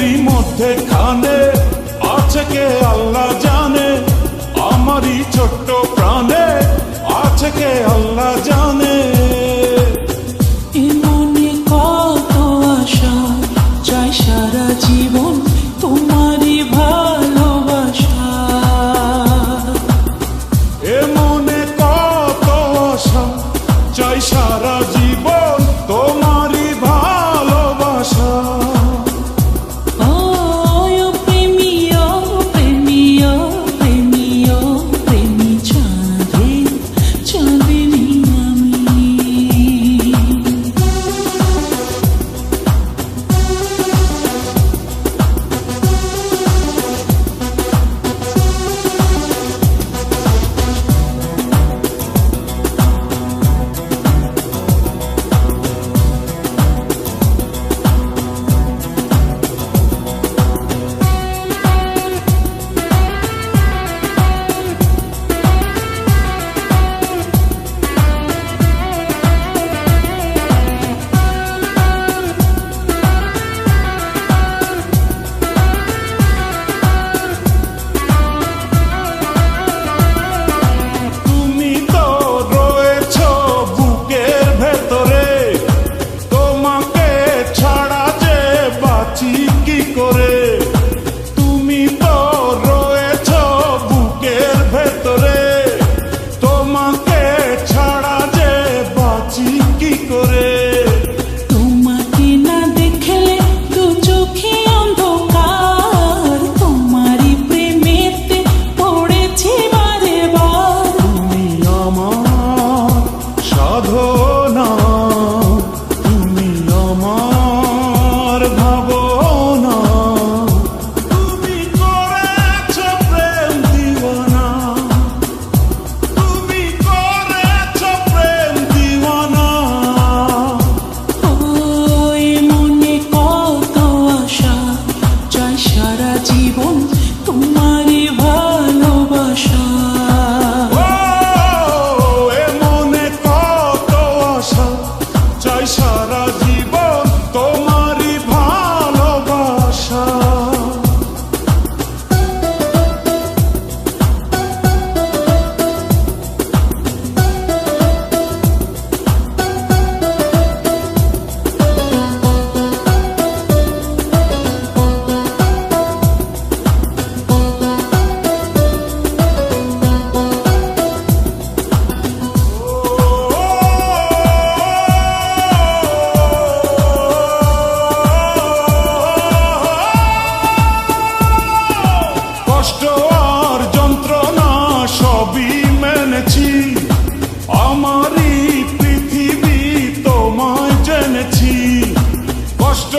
মনেরই মধ্যে খানে আছে কে আল্লাহ জানে আমারই ছোট্ট কষ্ট আর যন্ত্রণা সবই মেনেছি। আমারই পৃথিবী তোমায় জেনেছি। কষ্ট